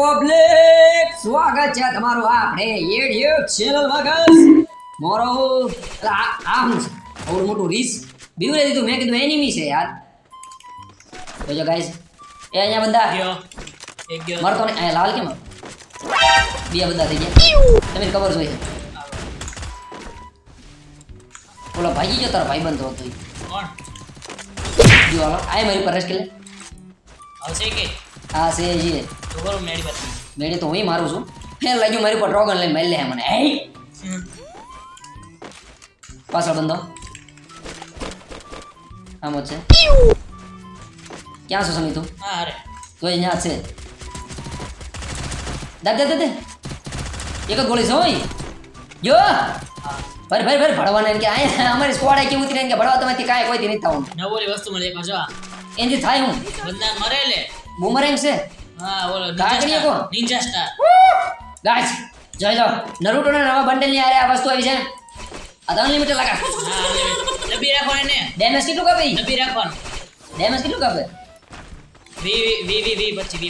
Public સ્વાગત છે તમારું આપણે એડિયો ચેનલ વગર મોરો અલા, આ આ હું છે આવડું મોટું રીસ બીવરે દીધું મેં કીધું એનિમી છે યાર જોજો ગાઈસ એ અહીંયા બંદા ગયો એક ગયો મરતો ને અહીંયા લાલ કેમ બે બધા થઈ ગયા તમે ખબર જોઈએ ઓલો ભાઈ ગયો તારો ભાઈ બંધ હતો ઈ. કોણ જો હાલો આય મારી પર રસ આવશે કે આ સે જી તો મેળી પર મેડી તો હું મારું છું. ફેર લાગ્યું મારી પર ડ્રોગન લઈને મારી લે મને. હે? પાછળ બંધો. આમ છે. ક્યાં છો સમી તું? હા અરે તો અહીંયા છે. દાદ દાદ દે દે એક જ ગોળી છે જો. હા ભર ભર ભર ભણવાના કે અહીંયા અમારી સ્કોડ કેવું ઉતરી કે ભણવા તમારી કાંઈ કોઈ નથી થવાનું. નવોલી વસ્તુ મળે એક જો એનથી થાય હું. બંદા મરે લે બુમરેંગ છે હા ઓલો કાકડીએ કોણ? નિંજા સ્ટાર ગાઈસ જોઈ લો નરુટો ના નવા બંડલની આ વસ્તુ આવી છે આ તો અનલિમિટેડ લાગા ડબ્બી રાખો એને ડેમેજ કેટલું કાપે ડબ્બી રાખવાનું ડેમેજ કેટલું કાપે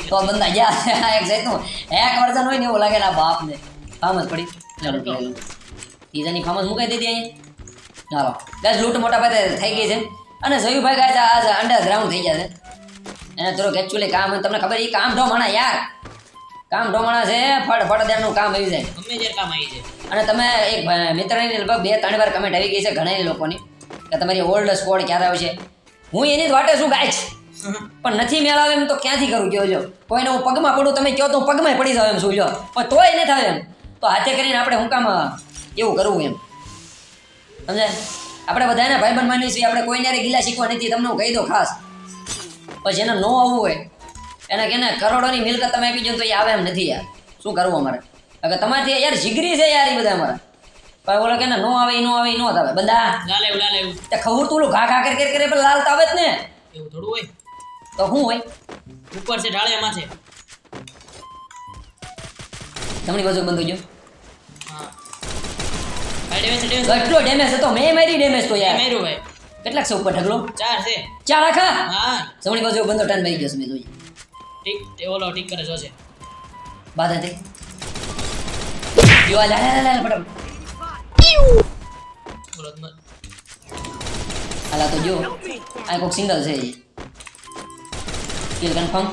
તો બંદા ગયા એક જાય તું વર્ઝન હોય ને એવું લાગે ના બાપ ને ફામ પડી નરુટો. ઈજાની ફામ જ મુકાઈ દીધી અહીં ચાલો બસ લૂંટ મોટા પાયે થઈ ગઈ છે અને જયુભાઈ ગાઈસ આજ અંડરગ્રાઉન્ડ થઈ ગયા છે એને થોડુંક એકચ્યુઅલી કામ તમને ખબર એ કામ ઢોમાણા યાર. કામ ઢોમાણા છે ફળ ફળ દેવાનું કામ આવી જાય. ગમે ત્યારે કામ આવી જાય. અને તમે એક મિત્ર મિત્રની લગભગ બે ત્રણ વાર કમેન્ટ આવી ગઈ છે ઘણા લોકોની કે તમારી ઓલ્ડ સ્કોડ ક્યારે આવશે. હું એની જ વાટે શું ગાય પણ નથી મેળ આવે એમ તો ક્યાંથી કરું કયો જો કોઈને હું પગમાં પડું તમે કહો તો હું પગમાં પડી જાવ એમ શું જો. પણ તોય નહીં થાય એમ. તો હાથે કરીને આપણે હું કામ એવું કરવું એમ. સમજે આપણે બધાને ભાઈબંધ માનીએ છીએ આપણે કોઈને ગીલા શીખવા નથી તમને હું કહી દઉં ખાસ. પછી એને નો આવવું હોય એને કે કરોડોની મિલકત તમે આપી દો તો એ આવે એમ નથી યાર. શું કરવું અમારે? અગર તમારથી યાર જીગરી છે યાર એ બધા અમારા. પણ બોલો કે ને આવે નો આવે નો આવે. બધા લાલ એવું લાલ એવું. તે ખબર તું ઘા ઘા કર કર પણ લાલ તો આવે જ ને. એવું થોડું હોય? તો શું હોય? ઉપર છે ઢાળે માથે જમણી બાજુ બંધ ગયો હા. ડેમેજ ડેમેજ કેટલો ડેમેજ હતો મેં મારી ડેમેજ તો યાર. મેરું ભાઈ. કેટલાક છે ઉપર ઢગલો? ચાર છે. ચાર આખા? હા. જમણી બાજુ બંધો ટર્ન મારી ગયો છે મેં જોઈએ ટીક તે ઓલો ટીક કરે જોશે બાદ હતી આ લા લા લા ફટાફટ. ઓલો તો મ- હાલા તો જો આ કોક સિંગલ છે કિલ કન્ફર્મ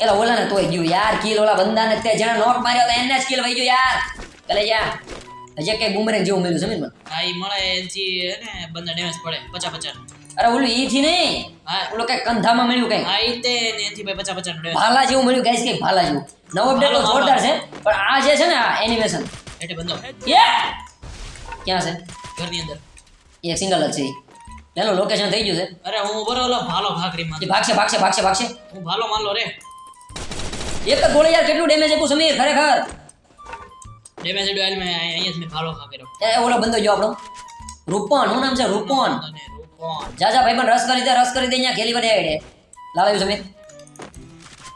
એલા ઓલા ને તોય ગયું યાર કિલ ઓલા બંદાને તે જેને નોક માર્યો તો એને જ કિલ વહી ગયો યાર. કલે જા. હજી કઈ બુમરેંગ જેવું મળ્યું જમીનમાં હા ઈ મળે એનથી હે ને બંદા ડેમેજ પડે પચાસ પચાસ અરે ઓલું ઈ થી નહીં? હા. ઓલું કઈ કંધામાં મળ્યું કઈ? હા ઈ તે ને એનથી ભાઈ પચાસ પચાસ ડેમેજ. ભાલા જેવું મળ્યું ગાઈસ કઈ ભાલા જેવું? નવો અપડેટ તો ભાલો, જોરદાર છે. પણ આ જે છે ને આ એનિમેશન એટલે બંધો ક્યાં છે? ઘરની અંદર. એક સિંગલ જ છે ઈ. એનું લોકેશન થઈ ગયું છે. અરે હું બરો ઓલો ભાલો ભાખરીમાં એ ભાગશે ભાગશે ભાગશે ભાગશે. હું ભાલો માનલો રે. એક જ ગોળી યાર કેટલું ડેમેજ આપ્યું સમીર ખરેખર? ડેમેજ ડોયલ મે અહીંયા મેં ભાલો ખા કર્યો. એ ઓલો બંદો જો આપણો. રૂપન શું નામ છે? રૂપોન અને રૂપોન જા જા ભાઈ પણ રસ કરી દે રસ કરી દે અહીંયા ખેલી વડે આઈડે લાવ્યું સમીર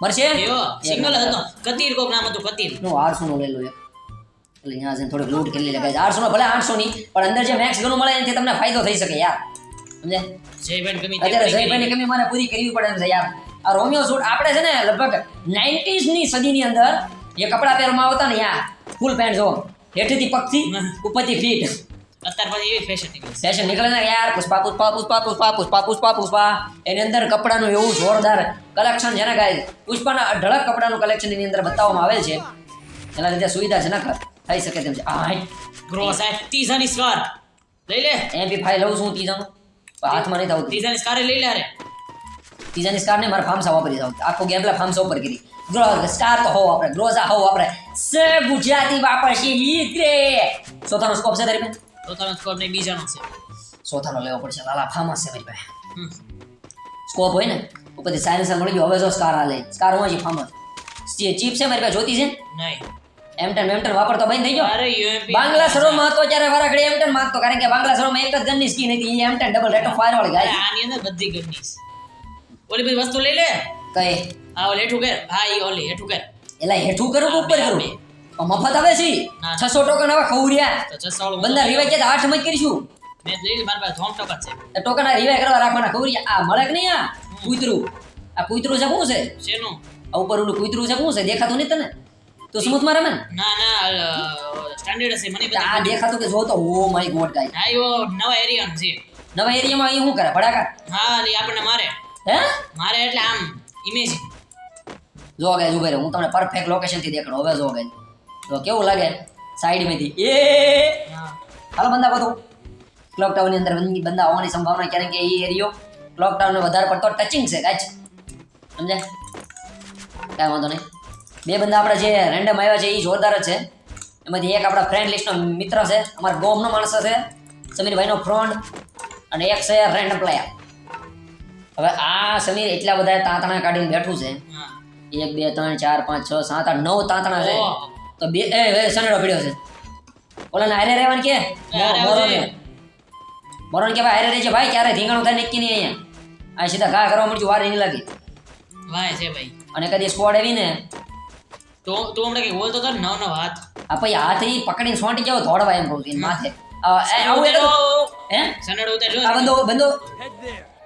મરશે યો સિંગલ હતો. કતીર કોક નામ હતું કતીર. નો આઠસો નો લેલો એક. એટલે અહીંયા જઈને થોડીક લૂટ કરી લે ગાઈસ આઠસો નો ભલે આઠસો ની પણ અંદર જે મેક્સ ગણું મળે એનાથી તમને ફાયદો થઈ શકે યાર. સમજે? જયભાઈ કમી અત્યારે જયભાઈ કમી મને પૂરી કરવી પડે એમ છે યાર. આ રોમિયો સૂટ આપણે છે ને લગભગ 90s ની સદીની અંદર જે કપડા પહેરવામાં આવતા ને યાર. ફૂલ પેન્ટ જો. હેઠેથી પગથી ઉપરથી ફીટ અત્યાર પછી એવી ફેશન નીકળી ફેશન નીકળે ને યાર પુષ્પા પુષ્પા પુષ્પા પુષ્પા પુષ્પા પુષ્પા પુષ્પા. એની અંદર કપડાનું એવું જોરદાર કલેક્શન છે ને ગાય પુષ્પાના અઢળક કપડાનું કલેક્શન એની અંદર બતાવવામાં આવેલ છે. એના લીધે સુવિધાજનક થઈ શકે તેમ છે. આ ગ્રોસ આ તીજાની સ્કાર લઈ લે. એમપી ફાઈવ લઉં છું તીજાનું. હાથમાં નહીં થતું તીજાની સ્કારે લઈ લે અરે ત્રીજાની સ્કાર ને મારે ફાર્મસા વાપરી જાવ આખો ગેમ પેલા ફાર્મસા ઉપર કરી ગ્રો સ્કાર તો હો વાપરે ગ્રોઝા હો વાપરે સ ગુજરાતી વાપરશે ઈ રે સોથાનો સ્કોપ છે તારી પાસે પોતાનો સ્કોર ને બીજાનો છે સોથાનો લેવો પડશે લાલા ફાર્મસ છે મારી પાસે હમ. સ્કોપ હોય ને ઉપરથી સાયન્સર મળી ગયો હવે જો સ્કાર આ લે સ્કાર હું હજી ફાર્મસ જે ચીપ છે મારી પાસે જોતી છે નહીં એમ ટેન એમ ટેન વાપરતો બંધ થઈ ગયો અરે UMP બાંગ્લા સરોમાં હતો ત્યારે વારાઘડી એમ ટેન માંગતો કારણ કે બાંગ્લા સરોમાં એક જ ગનની સ્કીન હતી એ M ten double rate of fire વાળી અરે ગાય આની અંદર બધી ગરની છે ઓલી બધી વસ્તુ લઈ લે. કઈ? હા ઓલી હેઠું કર. હા ઈ ઓલી હેઠું કર. એલા હેઠું કરું કે ઉપર આ કરું? મફત આવે છે. ના. છસો ટોકન હવે ખવડ્યા બંદા રિવાય કે આઠ મત કરીશું. મેં લઈ લે મારા પાસે ધોમ ટોકન છે. ટોકન આ રિવાય કરવા રાખવાના ખવડ્યા આ મળે કે નહીં આ? કૂતરું. આ કૂતરું છે શું છે? શેનું? આ ઉપર ઓલું કૂતરું છે શું છે? દેખાતું નહીં તને? તો સ્મૂથમાં રમે ને ના ના સ્ટાન્ડર્ડ હશે મને આ દેખાતું કે જો તો ઓ માય ગોડ ગાય એવો નવા એરિયા છે. નવા એરિયામાં અહીં શું કરે? ભડાકા? હા ને આપણને મારે. હે? મારે એટલે આમ ઇમેજ જો ગાય ઉભે રહે હું તમને પરફેક્ટ લોકેશનથી દેખાડો. હવે જો ગાય તો કેવું લાગે? સાઈડમાંથી. એ! હાલો બંદા બધું. ક્લોક ટાવરની અંદર બંદી- બંદા આવવાની સંભાવના કારણ કે એ એરિયો. ક્લોક ટાવર ને વધારે પડતો ટચિંગ છે કાચ સમજે કાંઈ વાંધો નહીં. બે બંદા આપણે જે રેન્ડમ આવ્યા છે એ જોરદાર જ છે. એમાંથી એક આપણા ફ્રેન્ડ લિસ્ટનો મિત્ર છે. અમારા ગોમનો માણસ છે. સમીરભાઈનો ફ્રોન્ડ અને એક છે રેન્ડમ પ્લેયર હવે આ સમીર એટલા બધા તાંતણા કાઢીને બેઠું છે. એક બે ત્રણ ચાર પાંચ છ સાત આઠ નવ તાંતણા છે. તો બે એ એ સનેડો પીડ્યો છે. ઓલાને હારે રહેવાનું કે? મોરોને. મોરોને કે ભાઈ હારે રહેજે ભાઈ ક્યારે ધીંગાણું થાય નક્કી નહીં અહીંયા. આ સીધા ઘા કરવા મળ્યું વાર નહીં લાગે. વાય છે ભાઈ. અને કદી સ્કોડ આવી ને તો તું હમણાં કઈ બોલતો તો નવ નવ હાથ. આ પછી હાથ ઈ પકડીને સોંટી જાવ ધોડવા એમ કહું માથે. આવું એક હે? સનેડો ઉતાર આ બંદો બંદો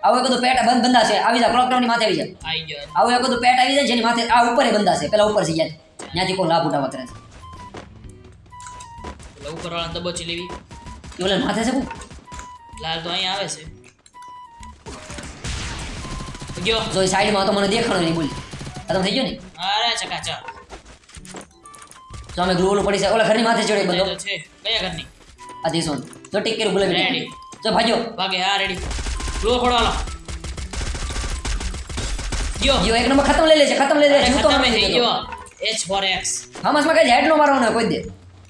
આવું એક બધું પેટ બંધ બંધા છે આવી જા ક્લોકની માથે આવી જાય આવી ગયો. આવું એક બધું પેટ આવી જાય જેની માથે આ ઉપર બંધા છે પેલા ઉપર છે યાર ત્યાંથી કોઈ લાભ ઉઠાવવા કરે છે એટલે ઉપર વાળા દબોચી લેવી. એ ઓલા માથે છે શું લાલ તો અહીંયા આવે છે. ગયો. જો એ સાઈડમાં તો મને દેખાણો નહીં બોલ. ખતમ થઈ ગયો ને? અરે ચકાચક જો અમે ગ્લુ ઓલું પડી છે ઓલા ઘરની માથે ચડે એ બંધો તો છે. કયા ઘરની? આ ધીસો જો ટીક કર્યું ગુલાબી Ready. જો ભાજો ભાગે હા રેડી લો ખોડો હાલો યો યો એક નંબર ખતમ લઈ લે છે ખતમ લઈ લે છે જૂતો દેતો. ગયો. એચ ફોર એક્સ ફાર્મસમાં કઈ હેડ નો મારવાનો કોઈ દે.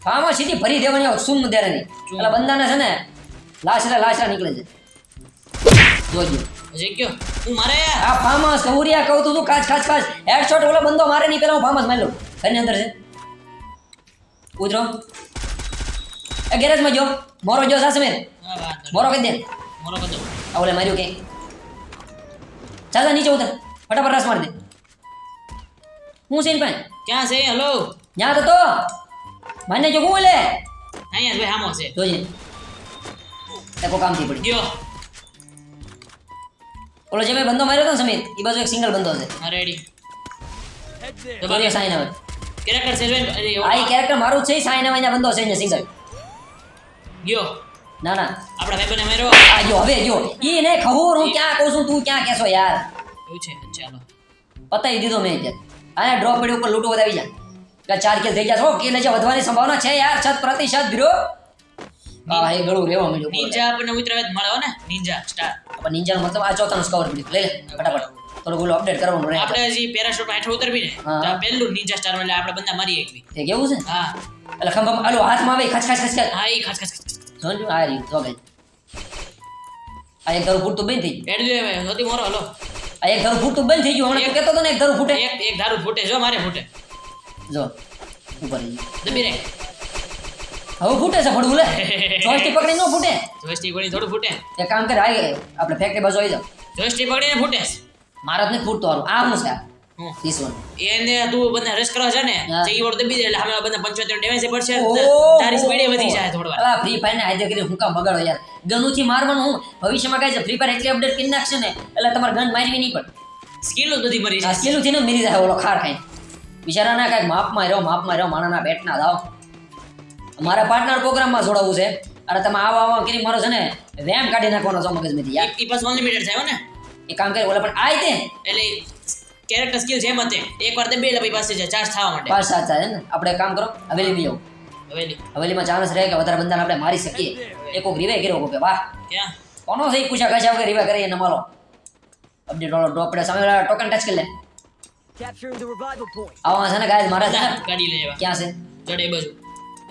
ફાર્મસ સીધી ભરી દેવાની સુમ દેરાની. એટલે બંદાને છે ને લાશરા લાશરા નીકળે છે. જોજો જે. કયો? હું મારે? આ ફામસ કૌરિયા કહું તું તું કાચ કાચ કાચ. હેડશોટ ઓલો બંદો મારે નહીં પેલા હું ફામસ મારી લઉં. ઘરની અંદર છે? ઉતરો એ ગેરેજમાં જો. મોરો જો સાસમેર. મોરો કહી દે. મોરો મોરો બધો આ ઓલે માર્યું કે ચાલ નીચે ઉતર. ફટાફટ રસ મારી દે. હું છે એની ક્યાં છે? હલો ત્યાં તો તો. મને જો હું લે અહીંયા ભાઈ હામો છે. જોજે. એ કામથી પડી ગયો. ઓલો જે મેં બંદો માર્યો હતો ને સમીર એ બાજુ એક સિંગલ બંદો છે. રેડી તો તો સાઈન આવે. કેરેક્ટર છે આ કેરેક્ટર મારું છે સાઈન આવે અહીંયા બંદો છે અહીંયા સિંગલ ગયો. ના ના. આપણા ભાઈ બને મેરો આ જો હવે જો. ઈ ને ખબર હું ક્યાં કહું છું તું ક્યાં કહેશો યાર? એવું છે ચાલો. પતાવી દીધો મેં જે. આયા ડ્રોપ પડી ઉપર લૂંટો વધાવી જા. એટલે ચાર કે થઈ ગયા છો કે છે વધવાની સંભાવના છે યાર છત પ્રતિશત બ્રો. હા એ ગળું રેવા મળ્યો નિંજા આપણને મિત્ર જ મળે ને? Ninja star. પણ નિંજાનો મતલબ આ ચોથાનો સ્કોર મળ્યો લઈ લે ફટાફટ. થોડું બોલું અપડેટ કરવાનું રહે. આપણે હજી પેરાશૂટ હેઠળ ઉતરવી ને. તો પહેલું નિંજા સ્ટાર એટલે આપણે બંદા મારી એકવી. તે કેવું છે? હા. એટલે ખંભામાં આલો હાથમાં આવે ખચ ખચ ખચ ખચ. હા એ ખચ ખાસ. જોજો આ રહ્યું જો ગઈ આ એક ઘર ફૂટતું બંધ થઈ ગયું. એડજો દે હવે મોરો હલો. આ એક ઘર ફૂટતું બંધ થઈ ગયું હમણાં તું કહેતો તો ને એક ઘર ફૂટે. એક એક ધારું ફૂટે જો મારે ફૂટે. જો ઉપર. દબી રે. હવે ફૂટે છે ફોડું લે. જોઈસ્ટિક પકડી ન ફૂટે. જોઈસ્ટિક પકડી થોડું ફૂટે. એક કામ કરે આય આપણે ફેક્ટરી બાજુ આવી જાવ જોઈસ્ટિક પકડીને ફૂટે મારા જ નથી ફૂટતો આ શું છે આ. એને તું બધા રસ કરવા છે ને. જે ઈ દબી દે એટલે સામે બધા પંચોતેર ડેમેજ પડશે તારી સ્પીડે વધી જાય થોડવા આ ફ્રી ફાયર ને આજે કરી હું કામ બગાડો યાર. ગનુથી મારવાનું હું. ભવિષ્યમાં કાઈ છે ફ્રી ફાયર એટલી અપડેટ કરી નાખશે ને એટલે તમારે ગન મારવી નહીં પડે. સ્કિલ બધી મરી જાય. જાય થી ને મરી જાય ઓલો ખાર ખાઈ બિચારા ના કાંઈક માપ માર્યો માપ માર્યો બેટ ના દાવ. મારા પાર્ટનર પ્રોગ્રામમાં જોડાવું છે. અરે તમે આવા આવા કરી મારો છે ને વેમ કાઢી નાખવાનો છો મગજમાંથી યાર. ઈ પાસ અનલિમિટેડ હો ને? એ કામ કરે ઓલા પણ આય તે. એટલે કેરેક્ટર સ્કિલ જેમ હતી એકવાર દબી બે પછી પાસે છે ચાર્જ થવા માટે. પાસ સાચા છે ને? આપણે કામ કરો હવેલી જાઓ હવેલી. હવેલીમાં ચાન્સ રહે કે વધારે બંધાને આપણે મારી શકીએ. એક કોક રીવે કર્યો કે વાહ. ક્યાં? કોનો છે ઈ પૂછા કશા વગર રીવા કરીએ ને મારો. અપડેટ વાળો ડ્રોપ પડે સામે ટોકન ટચ કરી લે. આવા છે ને ગાય મારા કાઢી લેવા ગાડી લઈ આવ્યા ક્યાં છે? જડે બાજુ.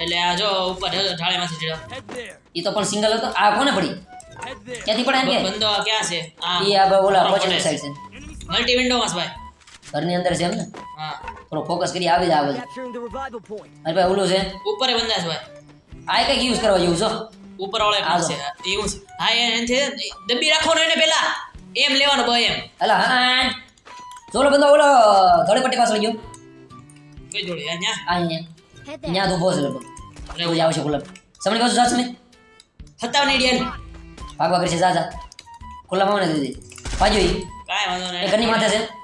એટલે આ જો ઉપર ઢાળેમાંથી ચડ્યો એ તો પણ સિંગલ હતો. આ કોને પડી? ક્યાંથી પડે એમ કે? બંદો ક્યાં છે? આ એ આ ઓલા બરોબર સાઈડ છે? મલ્ટી વિન્ડો માં ભાઈ. ઘરની અંદર છે એમ ને? હા. થોડો ફોકસ કરી આવી point. અરે ભાઈ ઓલું છે? ઉપર બંદા છે ભાઈ. આ કંઈક યુઝ કરવા જેવું છો ઉપર વાળો છે એવું છે. હા એ એમ છે દબી રાખવાનો એને પેલા. એમ લેવાનો ભાઈ એમ. અલા હા. જો ઓલો બંદો ઓલો ધોળી પટ્ટી પાસે ગયો. કઈ જોડી? આ ન્યા? આ અહીંયા. અહીંયા તો. ઊભો છે લગભગ. અરે ઉજ જ આવશે ગુલાબ સમણી જાસ ને? સમિત સત્તાવન ડિયન ભાગવા કરશે જા જા. ખુલ્લા માવને દીધી ભાજો ઈ. કાંઈ વાંધો નહીં. ઘરની માથે છે.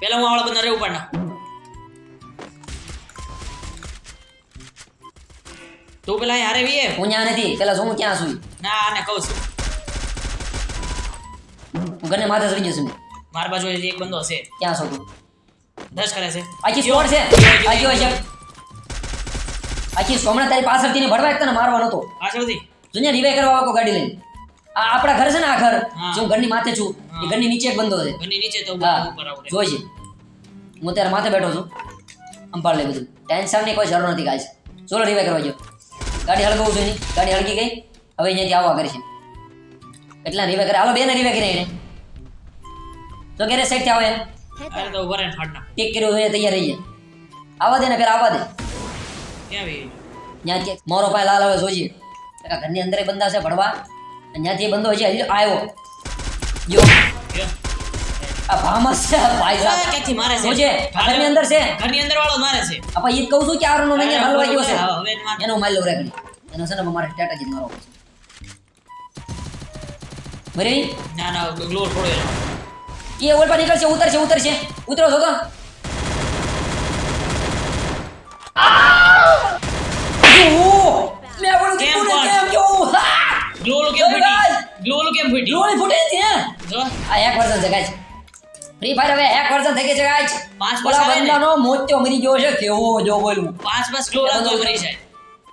પહેલા હું આવડા બધા રહેવું ઉપાડ તું પેલા હારે વીએ હું ત્યાં નથી પેલા શું ક્યાં છું? ના આને કહું છું. હું ઘરને માથે ચડી જશું મારા બાજુ એક બંદો હશે. ક્યાં છો તું? દસ કરે છે. આખી સ્કોર છે. આખી હોય આખી સોમણા તારી પાછળથી ભરવા તને મારવાનો હતો. પાછળથી જુનિયર રિવે કરવા આવો ગાડી લઈને. આપણા ઘર છે ને આ ઘર. જે હું ઘરની માથે છું એ ઘરની નીચે એક બંધો છે. ઘરની નીચે તો આવડે. હું ત્યારે માથે બેઠો છું. અંપાળ લઈ બધું. ટેન્શનની કોઈ જરૂર નથી ગાય ચોલો રિવાઈ કરવા જો ગાડી હળગવું છે નહીં ગાડી હળગી ગઈ. હવે અહીંયાથી આવવા કરી છે. એટલા રિવાઈ કરે. હાલો બેને રિવાઈ કરી એને. તો ઘરે સાઈડથી આવે અરે તો ઊભા રહીને ફાડ ટીક કર્યું હોય તૈયાર રહી જાય. આવવા દે ને પેલા આવવા દે. ક્યાં ત્યાં કે મોરો પાય લાલ હવે જોઈએ ઘરની અંદર બંધા છે ભણવા. એ બંદો હજી હજી આવ્યો. યો આ ભામસ છે ભાઈ સાહેબ. ક્યાંથી મારે છે? જોજે ઘરની અંદર છે. ઘરની અંદર વાળો મારે છે. આપણે ઈ કહું છું કે આરનો નહીં અરે, ગયો છે. હા, હવે એને માર. એનો માલ લઉં રેકડી એનો છે ને મારે સ્ટ્રેટેજી મારો બરી ના ના ગ્લોર ફોડો એ ઓલ પર નીકળશે ઉતરશે ઉતરશે. ઉતરો છો તો જો, મેં બોલું કેમ કીધું ને પણ? કેમ જો હા! ગ્લોર કેમ જય ફૂટી ભાઈ! કેમ ફૂટી? લોહી ફૂટે છે હે? જો. આ એક વર્ષ છે ફ્રી ફાયર હવે એક વર્ષ થઈ ગઈ છે ગાઈસ. પાંચ વર્ષ બંદાનો મોત્યો મરી ગયો છે કેવો જો બોલું. પાંચ પાંચ ગ્લોરા તો મરી જાય.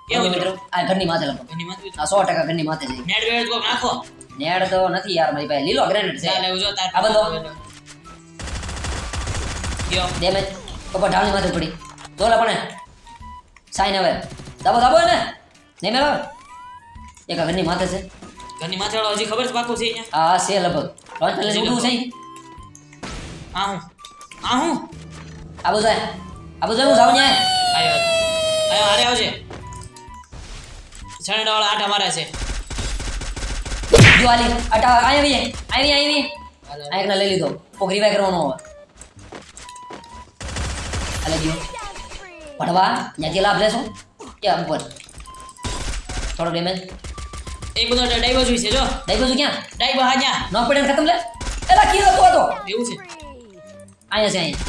કેવું મિત્રો આ ઘરની માથે લખો. ઘરની માથે આ 100% ઘરની માથે જાય નેટ વેટ કોક નાખો. નેડ તો નથી યાર મારી પાસે. લીલો ગ્રેનેડ છે. ચાલે જો તાર આ બધો. ગયો. ડેમેજ કપા ઢાળની માથે પડી જોલે પણ સાઈન હવે. દાબો દાબો ને નહીં મેળો એક ઘરની માથે છે. ઘરની માથે હજી ખબર છે પાકું છે અહીંયા? આ છે લગભગ. લઈને ઉડવું છે. આ હું? આ હું? આ જાય આબુ આ બધું હું જાઉં ને આયો આયો. આરે આવજે. છણડા વાળા આટા મારે છે. જો આલી અટા અહીં આવી આવી આવી આ એકને લઈ લીધો. કોક રિવાઈ કરવાનો હવે. આલે ગયો. ભણવા ત્યાંથી લાભ લેશો. કે ઉપર? થોડો ડેમેજ એક બધો ડાઈબો જોઈ છે જો. ડાઈબો બાજુ ક્યાં? ડાઈબો હાજા નો પડે ખતમ લે. એલા કીધો તો હતો. એવું છે. અહીંયા છે આયા.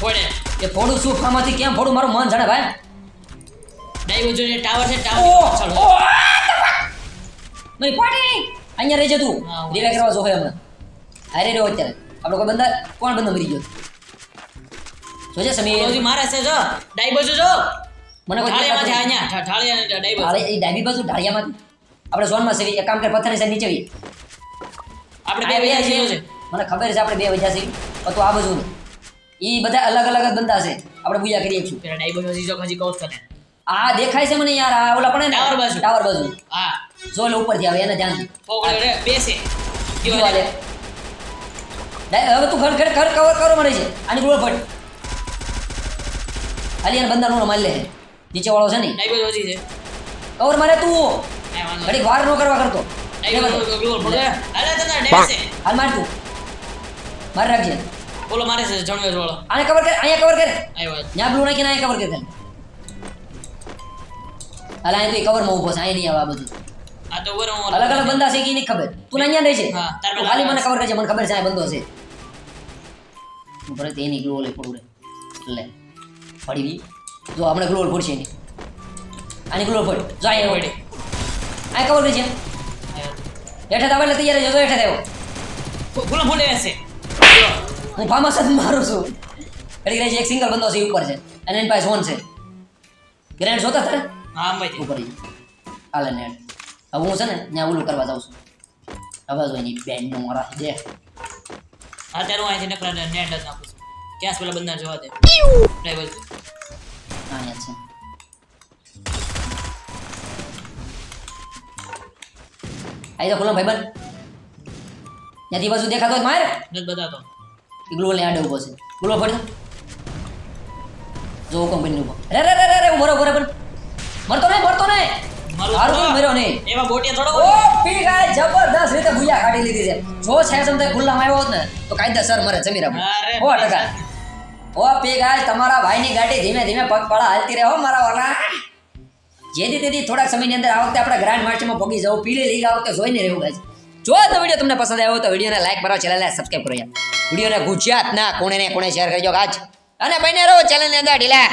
ફોડે. એ ફોડું શું આમાંથી કેમ ફોડું? મારું મન જાણે ભાઈ. ડાઈબો જોઈને ટાવર છે ટાવર ચાલો નહીં પાટી અહીંયા રહેજે તું. હા, કરવા રિવાઈ કરવા જોહે હમણાં. હારે રહ્યો અત્યારે. આપણો કોઈ બંદા કોણ બંદો મરી ગયો? જોજે સમીર. મારે છે જો. ડાઈબો બાજુ જો. મને ઢાળિયામાંથી અહીંયા ઢાળિયા ડાઈ બાજુ એ ડાબી બાજુ ઢાળિયામાંથી. આપણે ઝોનમાં છે એક કામ કર પથ્થરની સાઈડ નીચે આપણે બે વૈયા છીએ છે. મને ખબર છે આપણે બે વજ્યા છે પણ તો આ બાજુ એ ઈ બધા અલગ અલગ જ બંદા છે આપણે બુયા કરીએ છું પેલા ડાઈ બાજુ જીજો હજી તને. આ દેખાય છે મને યાર. આ ઓલા પણ ટાવર બાજુ. ટાવર બાજુ. હા. જો એટલે ઉપરથી આવે એને ધ્યાનથી. પોકળે રે બેસે. ડાય- હવે તું ઘર ઘર ઘર કવર કરો મળે છે. આની ગોળ ફટ. આલી અને બંદા નું મારી લે. નીચે વાળો છે ને? ડાઈ બાજુ છે. કવર મારે તું. ઘડીક વાર નો કરવા કરતો. હાલ માર તું. માર રાખજે. બોલો મારે છે જણવે વાળો. આને કવર કર અહીંયા કવર કર. ત્યાં બ્લુ નાખીને અહીંયા કવર કર તને. હાલ અહીંયા તો કવરમાં ઊભો છે અહીંયા નહીં આવે આ બધું. આ તો ઉપર હું અલગ અલગ બંદા છે કે નહીં ખબર? તું અહીંયા રહે છે હા, તાર પર ખાલી મને કવર કરજે મને ખબર છે આ બંદો છે. ઉપર તે એની ઓલે પડું લે. પડી બી જો હમણાં ગ્લોલ પડશે એની. આની ગ્લોર ફોડ જો અહીંયા વડે આ કવર કરજે હેઠા આવે એટલે તૈયાર જો હેઠા દેવો ફૂલા ફોડે છે. હું ફાર્મસ જ મારું છું. ઘડી રહી છે એક સિંગલ બંદો છે એ ઉપર છે. અને એની પાસે ઝોન છે. ગ્રેન્ડ જોતા તારે હા ભાઈ ઉપર. હાલે નેટ હવે હું છે ને ત્યાં ઓલું કરવા જાઉં છું. હવે જો એની બેનનો મારા દે. અત્યારે હું અહીંથી નકરા નેટ જ નાખું છું. ક્યાં પેલા બંદર જોવા દે. ડાઈ અહીંયા આઈ તો ખુલ્લો ભાઈબંધ ત્યાંથી બાજુ દેખાતો હોય તો માર નથી બતાતો એ ગ્લોલ ને આડે ઊભો છે ગ્લો ફરતો જો કંપની ઊભો રે રે રે રે રે ઊભો મરો મરતો નહીં મરતો નહીં મારું હારું મર્યો નહીં એવા બોટિયા થોડો ઓ પી ગાય જબરદસ્ત રીતે ભૂયા કાઢી લીધી છે જો છે સમતે ખુલ્લામાં આવ્યો હોત ને તો કાયદેસર મરે જમીરા રાખ ટકા ઓ પી ગાય તમારા ભાઈની ગાડી ધીમે ધીમે પગપાળા હાલતી રહે હો, મારા વાલા. જેથી તેથી થોડાક સમયની અંદર આ વખતે આપણે ગ્રાન્ડ માર્ચમાં ભોગી જવું પીલી લીગ આ વખતે જોઈને રહેવું ગાય જો તો વીડિયો તમને પસંદ આવ્યો તો વિડીયોને લાઈક કરો ચેનલને સબસ્ક્રાઈબ કરો યાર. વિડીયોને ગુજરાતના કોણે ને કોણે શેર કરજો આજ અને બને રહો ચેનલની અંદર, ઢીલા.